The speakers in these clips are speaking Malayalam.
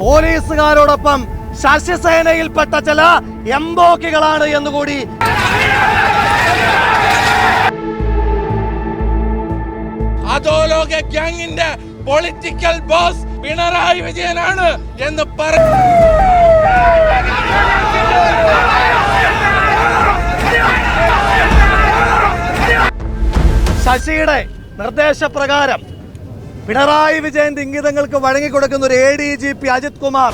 പോലീസുകാരോടൊപ്പം ശശിസേനയിൽപ്പെട്ട ചില എംബോക്കികളാണ് എന്നുകൂടി. അധോലോക ഗ്യാങ്ങിന്റെ പൊളിറ്റിക്കൽ ബോസ് പിണറായി വിജയനാണ് എന്ന് പറഞ്ഞു ശശിയുടെ നിർദ്ദേശപ്രകാരം പിണറായി വിജയന്റെ ഇംഗിതങ്ങൾക്ക് വഴങ്ങിക്കൊടുക്കുന്ന ഒരു A D G P Ajith Kumar.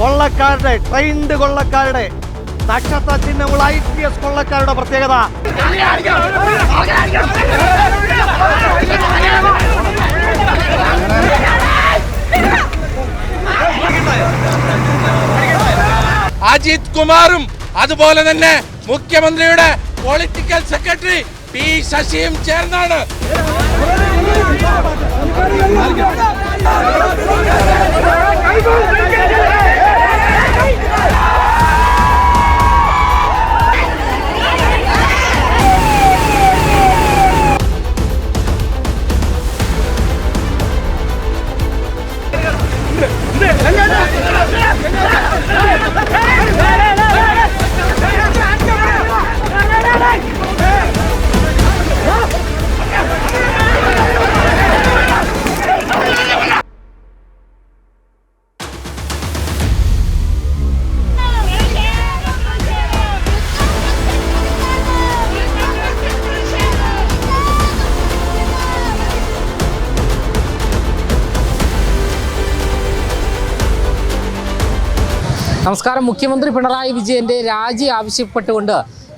കൊള്ളക്കാരുടെ trained കൊള്ളക്കാരുടെ നക്ഷത്ര ചിഹ്നമുള്ള ഐ പി എസ് കൊള്ളക്കാരുടെ പ്രത്യേകത. അജിത് കുമാറും അതുപോലെ തന്നെ മുഖ്യമന്ത്രിയുടെ പൊളിറ്റിക്കൽ സെക്രട്ടറി പി ശശിയും ചേർന്നാണ് നമസ്കാരം. മുഖ്യമന്ത്രി പിണറായി വിജയന്റെ രാജി ആവശ്യപ്പെട്ടുകൊണ്ട്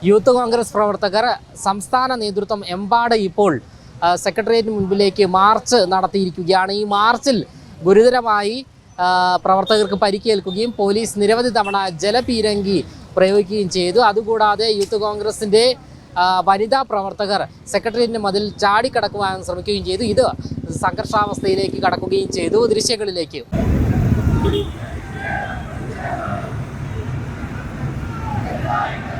യൂത്ത് കോൺഗ്രസ് പ്രവർത്തകർ സംസ്ഥാന നേതൃത്വം എമ്പാട് ഇപ്പോൾ സെക്രട്ടേറിയറ്റിന് മുൻപിലേക്ക് മാർച്ച് നടത്തിയിരിക്കുകയാണ്. ഈ മാർച്ചിൽ ഗുരുതരമായി പ്രവർത്തകർക്ക് പരിക്കേൽക്കുകയും പോലീസ് നിരവധി തവണ ജലപീരങ്കി പ്രയോഗിക്കുകയും ചെയ്തു. അതുകൂടാതെ യൂത്ത് കോൺഗ്രസിന്റെ വനിതാ പ്രവർത്തകർ സെക്രട്ടേറിയറ്റിന് മതിൽ ചാടിക്കടക്കുവാൻ ശ്രമിക്കുകയും ചെയ്തു. ഇത് സംഘർഷാവസ്ഥയിലേക്ക് കടക്കുകയും ചെയ്തു ദൃശ്യങ്ങളിലേക്ക്. ഈ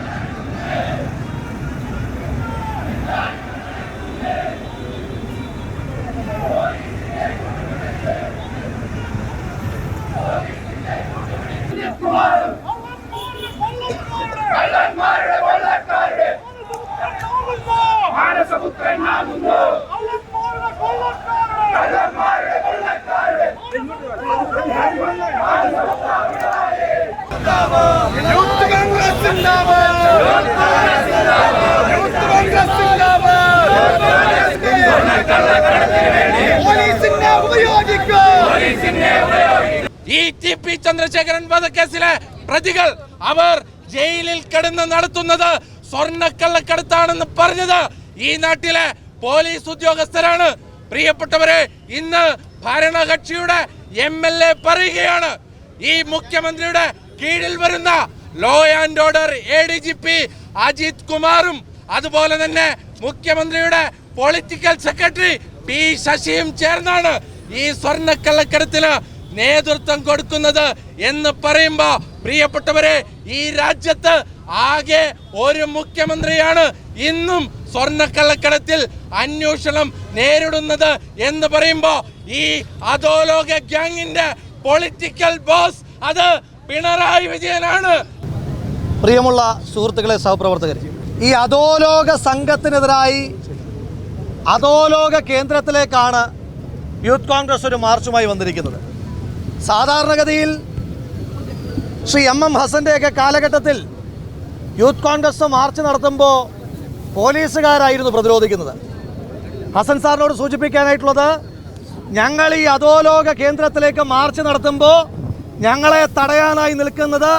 ചന്ദ്രശേഖരൻ വധക്കേസിലെ പ്രതികൾ അവർ ജയിലിൽ കിടന്ന് നടത്തുന്നത് സ്വർണക്കള്ളക്കടത്താണെന്ന് പറഞ്ഞത് ഈ നാട്ടിലെ പോലീസ് ഉദ്യോഗസ്ഥരാണ്. പ്രിയപ്പെട്ടവരെ ഇന്ന് ഭരണകക്ഷിയുടെ എം എൽ എ പറയുകയാണ്. ഈ മുഖ്യമന്ത്രിയുടെ കീഴിൽ വരുന്ന law and order A D G P Ajith കുമാറും അതുപോലെ തന്നെ മുഖ്യമന്ത്രിയുടെ പൊളിറ്റിക്കൽ സെക്രട്ടറി പി ശശിയും ചേർന്നാണ് ഈ സ്വർണക്കള്ളക്കടത്തിന് നേതൃത്വം കൊടുക്കുന്നത് എന്ന് പറയുമ്പോ പ്രിയപ്പെട്ടവരെ ഈ രാജ്യത്ത് ആകെ ഒരു മുഖ്യമന്ത്രിയാണ് ഇന്നും സ്വർണക്കള്ളക്കടത്തിൽ അന്വേഷണം നേരിടുന്നത് എന്ന് പറയുമ്പോ ഈ അധോലോക ഗ്യാങ്ങിന്റെ പൊളിറ്റിക്കൽ ബോസ് അത് പിണറായി വിജയനാണ്. പ്രിയമുള്ള സുഹൃത്തുക്കളെ സഹപ്രവർത്തകർ ഈ അധോലോക സംഘത്തിനെതിരായി അധോലോക കേന്ദ്രത്തിലേക്കാണ് യൂത്ത് കോൺഗ്രസ് ഒരു മാർച്ചുമായി വന്നിരിക്കുന്നത്. സാധാരണഗതിയിൽ ശ്രീ എം എം ഹസന്റെയൊക്കെ കാലഘട്ടത്തിൽ യൂത്ത് കോൺഗ്രസ് മാർച്ച് നടത്തുമ്പോൾ പോലീസുകാരായിരുന്നു പ്രതിരോധിക്കുന്നത്. ഹസൻ സാറിനോട് സൂചിപ്പിക്കാനായിട്ടുള്ളത് ഞങ്ങൾ ഈ അധോലോക കേന്ദ്രത്തിലേക്ക് മാർച്ച് നടത്തുമ്പോൾ ഞങ്ങളെ തടയാനായി നിൽക്കുന്നത്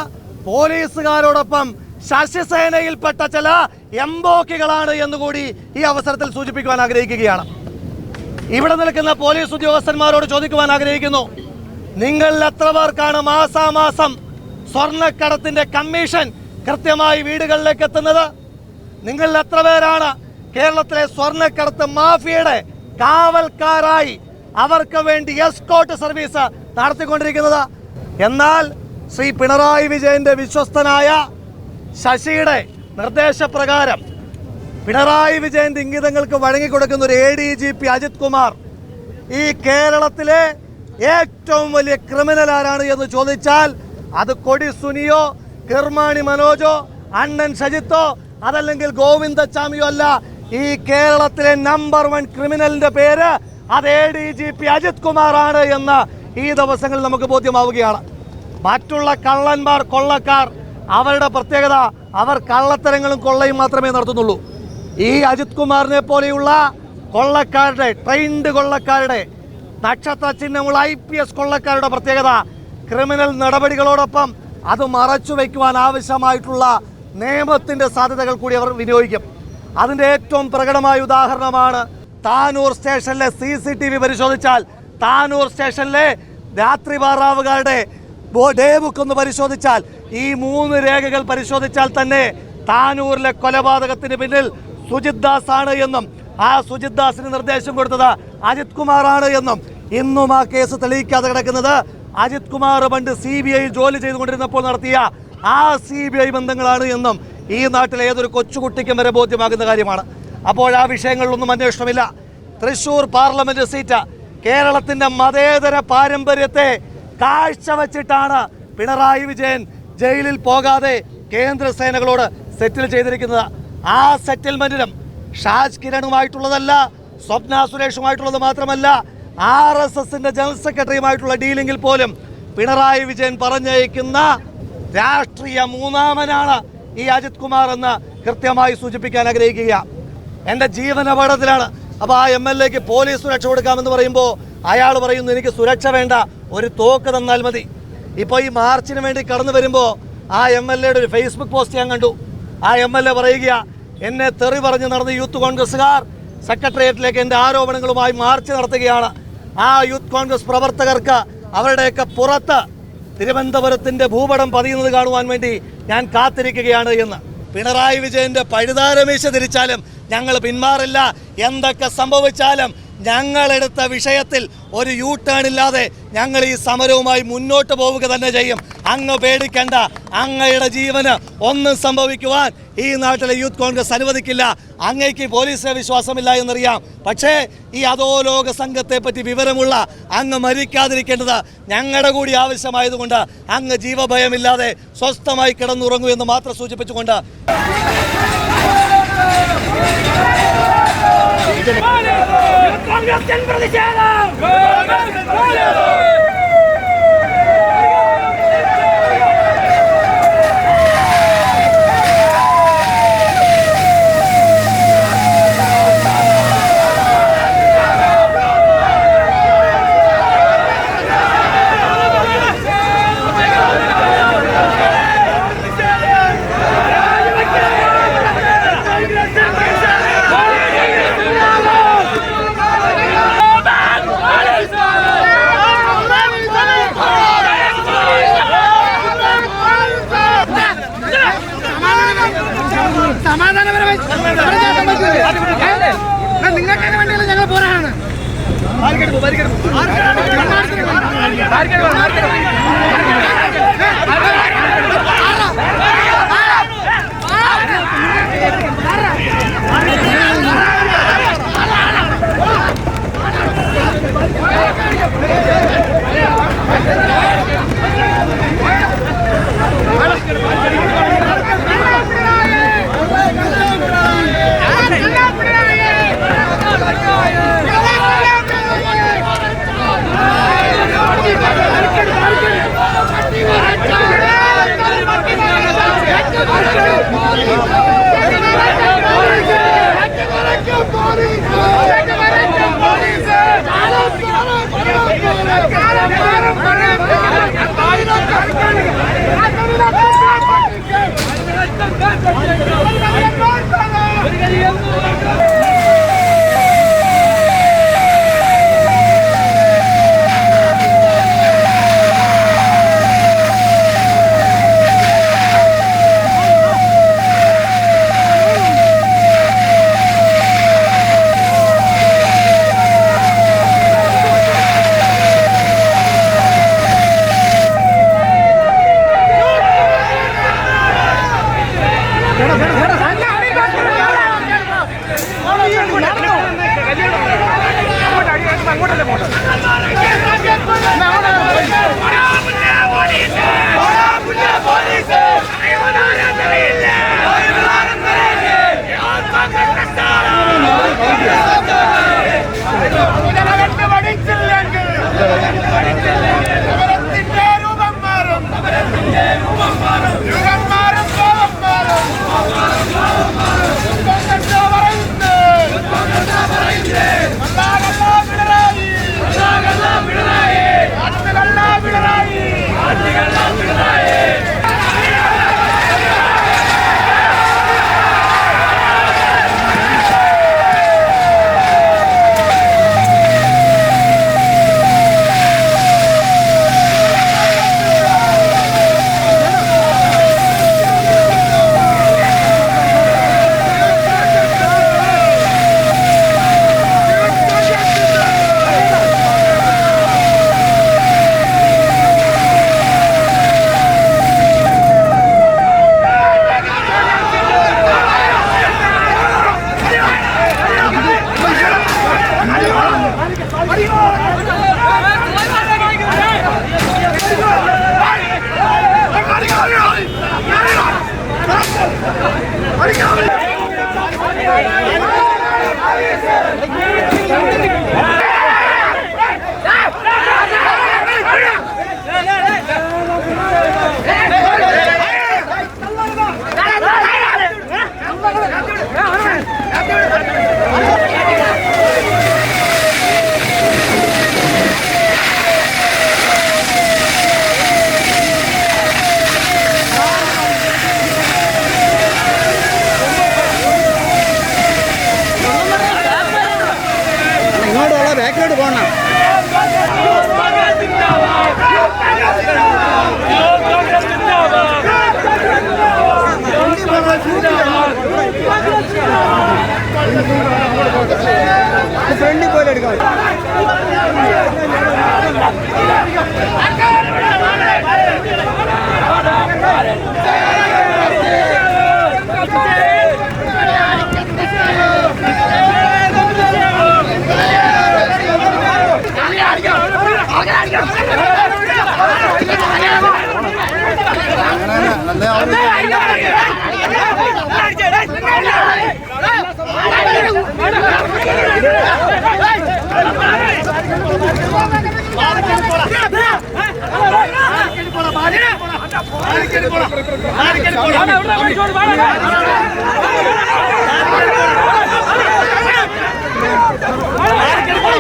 പോലീസുകാരോടൊപ്പം ശശിസേനയിൽപ്പെട്ട ചില എംബോക്കികളാണ് എന്നുകൂടി ഈ അവസരത്തിൽ സൂചിപ്പിക്കുവാൻ ആഗ്രഹിക്കുകയാണ്. ഇവിടെ നിൽക്കുന്ന പോലീസ് ഉദ്യോഗസ്ഥന്മാരോട് ചോദിക്കുവാൻ ആഗ്രഹിക്കുന്നു നിങ്ങളിൽ എത്ര പേർക്കാണ് മാസാമാസം സ്വർണക്കടത്തിന്റെ കമ്മീഷൻ കൃത്യമായി വീടുകളിലേക്ക് എത്തുന്നത് നിങ്ങൾ എത്ര പേരാണ് കേരളത്തിലെ സ്വർണക്കടത്ത് മാഫിയയുടെ കാവൽക്കാരായി അവർക്ക് വേണ്ടി എസ്കോട്ട് സർവീസ് നടത്തിക്കൊണ്ടിരിക്കുന്നത്? എന്നാൽ ശ്രീ പിണറായി വിജയന്റെ വിശ്വസ്തനായ ശശിയുടെ നിർദ്ദേശപ്രകാരം പിണറായി വിജയന്റെ ഇംഗിതങ്ങൾക്ക് വഴങ്ങിക്കൊടുക്കുന്ന ഒരു A D G P Ajith Kumar ഈ കേരളത്തിലെ ഏറ്റവും വലിയ ക്രിമിനൽ ആരാണ് എന്ന് ചോദിച്ചാൽ അത് കൊടി സുനിയോ കിർമാണി മനോജോ അണ്ണൻ ഷജിത്തോ അതല്ലെങ്കിൽ ഗോവിന്ദച്ചാമിയോ അല്ല. ഈ കേരളത്തിലെ നമ്പർ വൺ ക്രിമിനലിന്റെ പേര് അത് A D G P Ajith കുമാറാണ് എന്ന് ഈ ദിവസങ്ങളിൽ നമുക്ക് ബോധ്യമാവുകയാണ്. മറ്റുള്ള കള്ളന്മാർ കൊള്ളക്കാർ അവരുടെ പ്രത്യേകത അവർ കള്ളത്തരങ്ങളും കൊള്ളയും മാത്രമേ നടത്തുന്നുള്ളൂ. ഈ അജിത് കുമാറിനെ പോലെയുള്ള കൊള്ളക്കാരുടെ ട്രെയിൻഡ് കൊള്ളക്കാരുടെ നക്ഷത്ര ചിഹ്നമുള്ള ഐ പി എസ് കൊള്ളക്കാരുടെ പ്രത്യേകത. ക്രിമിനൽ നടപടികളോടൊപ്പം അത് മറച്ചു വയ്ക്കുവാൻ ആവശ്യമായിട്ടുള്ള നിയമത്തിന്റെ സാധ്യതകൾ കൂടി അവർ വിനിയോഗിക്കും. അതിന്റെ ഏറ്റവും പ്രകടമായ ഉദാഹരണമാണ് താനൂർ സ്റ്റേഷനിലെ സി സി ടി വി പരിശോധിച്ചാൽ താനൂർ സ്റ്റേഷനിലെ രാത്രി ബാറാവുകാരുടെ ഡേ ബുക്ക് ഒന്ന് പരിശോധിച്ചാൽ ഈ മൂന്ന് രേഖകൾ പരിശോധിച്ചാൽ തന്നെ താനൂരിലെ കൊലപാതകത്തിന് പിന്നിൽ സുജിത് ദാസ് ആണ് എന്നും ആ സുജിത് ദാസിന് നിർദ്ദേശം കൊടുത്തത് അജിത് കുമാറാണ് എന്നും ഇന്നും ആ കേസ് തെളിയിക്കാതെ കിടക്കുന്നത് അജിത് കുമാർ പണ്ട് സി ബി ഐ ജോലി ചെയ്തുകൊണ്ടിരുന്നപ്പോൾ നടത്തിയ ആ സി ബി ഐ ബന്ധങ്ങളാണ് എന്നും ഈ നാട്ടിലെ ഏതൊരു കൊച്ചുകുട്ടിക്കും വരെ ബോധ്യമാകുന്ന കാര്യമാണ്. അപ്പോൾ ആ വിഷയങ്ങളിലൊന്നും അന്വേഷണമില്ല. തൃശൂർ പാർലമെന്റ് സീറ്റ് കേരളത്തിന്റെ മതേതര പാരമ്പര്യത്തെ കാഴ്ചവെച്ചിട്ടാണ് പിണറായി വിജയൻ ജയിലിൽ പോകാതെ കേന്ദ്ര സേനകളോട് സെറ്റിൽ ചെയ്തിരിക്കുന്നത്. ആ സെറ്റിൽമെന്റിനും ഷാജ് കിരണുമായിട്ടുള്ളതല്ല സ്വപ്ന സുരേഷുമായിട്ടുള്ളത് മാത്രമല്ല ആർ എസ് എസിന്റെ ജനറൽ സെക്രട്ടറിയുമായിട്ടുള്ള ഡീലിംഗിൽ പോലും പിണറായി വിജയൻ പറഞ്ഞയക്കുന്ന രാഷ്ട്രീയ മൂന്നാമനാണ് ഈ അജിത് കുമാർ എന്ന് കൃത്യമായി സൂചിപ്പിക്കാൻ ആഗ്രഹിക്കുക. എന്റെ ജീവൻ അപകടത്തിലാണ്. അപ്പോൾ ആ എം എൽ എക്ക് പോലീസ് സുരക്ഷ കൊടുക്കാമെന്ന് പറയുമ്പോൾ അയാൾ പറയുന്നു എനിക്ക് സുരക്ഷ വേണ്ട ഒരു തോക്ക് തന്നാൽ മതി. ഇപ്പോൾ ഈ മാർച്ചിന് വേണ്ടി കടന്നു വരുമ്പോൾ ആ എം എൽ എയുടെ ഒരു ഫേസ്ബുക്ക് പോസ്റ്റ് ഞാൻ കണ്ടു. ആ എം എൽ എ പറയുക എന്നെ തെറി പറഞ്ഞ് നടന്ന യൂത്ത് കോൺഗ്രസ്സുകാർ സെക്രട്ടേറിയറ്റിലേക്ക് എന്റെ ആരോപണങ്ങളുമായി മാർച്ച് നടത്തുകയാണ്. ആ യൂത്ത് കോൺഗ്രസ് പ്രവർത്തകർക്ക് അവരുടെയൊക്കെ പുറത്ത് തിരുവനന്തപുരത്തിന്റെ ഭൂപടം പതിയുന്നത് കാണുവാൻ വേണ്ടി ഞാൻ കാത്തിരിക്കുകയാണ് എന്ന്. പിണറായി വിജയന്റെ പഴുതാരമീശ തിരിച്ചാലും ഞങ്ങൾ പിന്മാറില്ല. എന്തൊക്കെ സംഭവിച്ചാലും ഞങ്ങളെടുത്ത വിഷയത്തിൽ ഒരു യൂ ടേൺ ഇല്ലാതെ ഞങ്ങൾ ഈ സമരവുമായി മുന്നോട്ട് പോവുക തന്നെ ചെയ്യും. അങ്ങ് പേടിക്കണ്ട. അങ്ങയുടെ ജീവന് ഒന്നും സംഭവിക്കുവാൻ ഈ നാട്ടിലെ യൂത്ത് കോൺഗ്രസ് അനുവദിക്കില്ല. അങ്ങയ്ക്ക് പോലീസിനെ വിശ്വാസമില്ല എന്നറിയാം. പക്ഷേ ഈ അധോലോക സംഘത്തെ പറ്റി വിവരമുള്ള അങ്ങ് മരിക്കാതിരിക്കേണ്ടത് ഞങ്ങളുടെ കൂടി ആവശ്യമായതുകൊണ്ട് അങ്ങ് ജീവഭയമില്ലാതെ സ്വസ്ഥമായി കിടന്നുറങ്ങൂ എന്ന് മാത്രം സൂചിപ്പിച്ചുകൊണ്ട് കോൺഗ്രസ് പ്രതിഷേധം Thank you. ഫ്രണ്ടിൽ പോലെ എടുക്കാം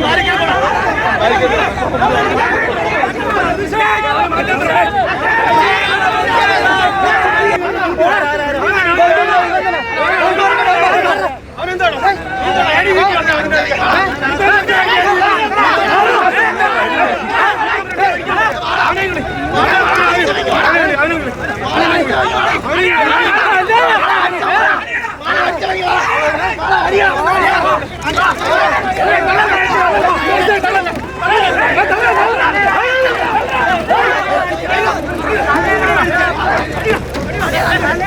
மாறிக்கணும் Yeah. Youth Congress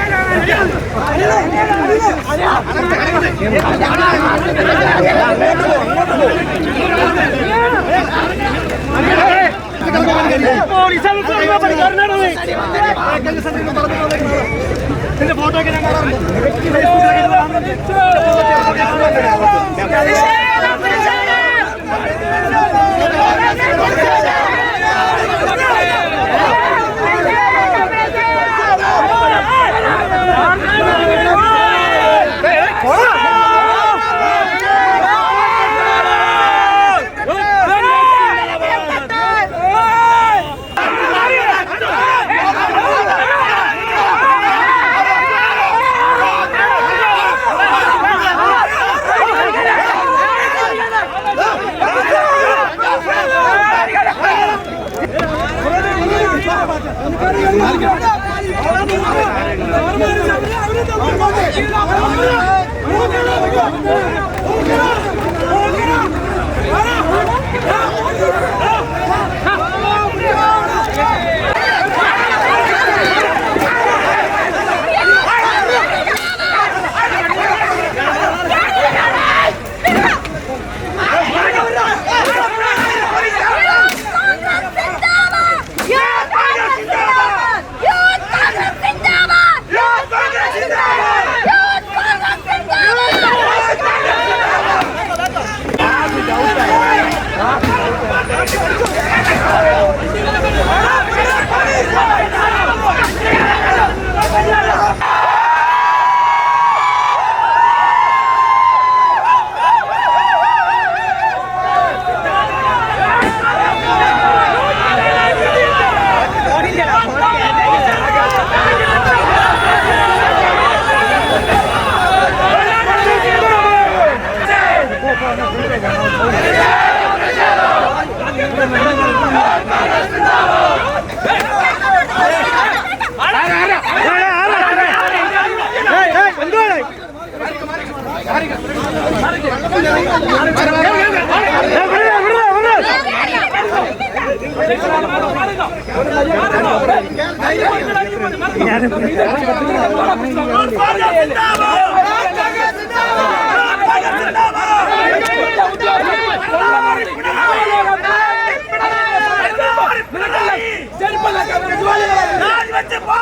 Zindabad! Oh, my God.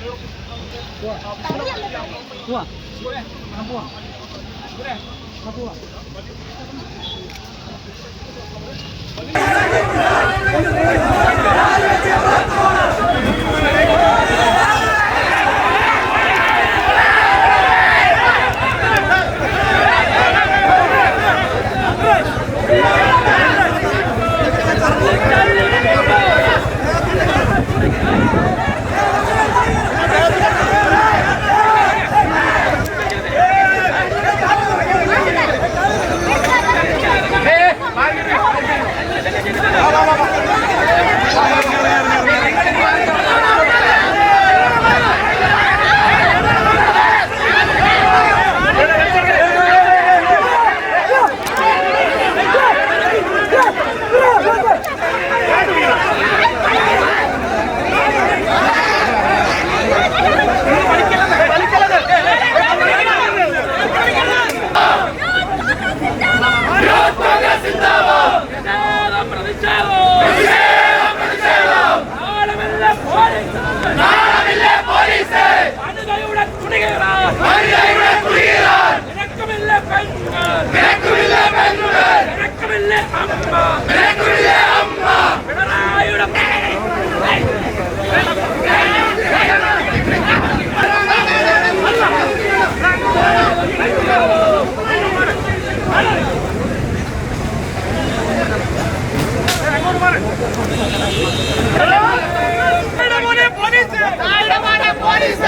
Boa. Boa. Boa. boa. Boa. boa. Na boa. Police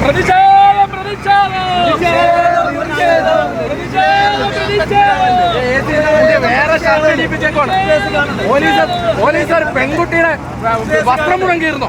പ്രതിഷേധം പ്രതിഷേധം വേറെ പോലീസ് പെൺകുട്ടിയുടെ വസ്ത്രം മുഴങ്ങിയിരുന്നോ?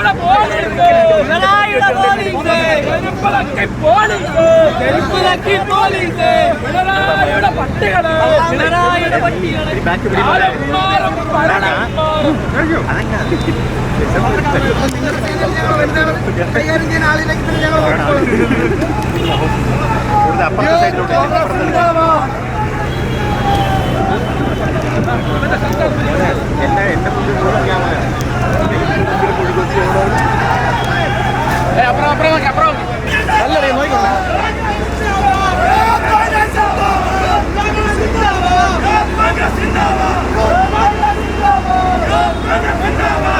പിണറായിയുടെ പോലീസ് പിണറായിയുടെ പോലീസ്. ചെരുപ്പലക്കി പോലീസ്. ചെരുപ്പലക്കി പോലീസ്. പിണറായിയുടെ പട്ടികൾ. പിണറായിയുടെ പട്ടികൾ. ഭരണന്മാരും. കൈകാര്യം ചെയ്യുന്ന ആളിലേക്ക് തന്നെ ഞങ്ങൾ அப்புறம் அப்புறம் அப்புறம் நல்ல நோய் கொண்டேன் Bravo!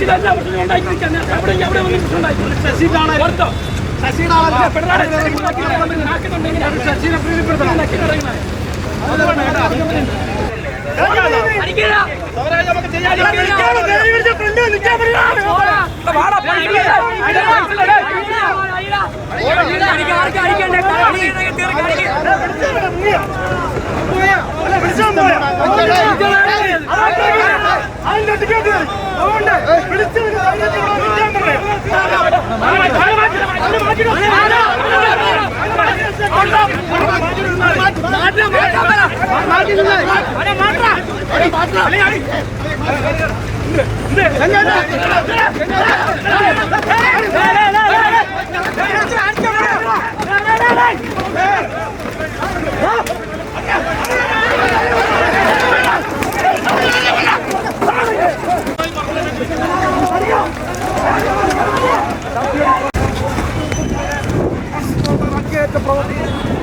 ശശിയുടെ എല്ലാ പ്രശ്നങ്ങളും ഉണ്ടാക്കി നിൽക്കാൻ അവിടെ എവിടെ വന്ന് പ്രശ്നം ഉണ്ടാക്കി ശശിയിലാണ് പുറത്തോ ശശിയുടെ പിണറായി നാക്കുന്നുണ്ടെങ്കിൽ ശശിയെ പ്രീതിപ്പെടുത്തണം അടിക്കണ്ട மாற்ற Get the police!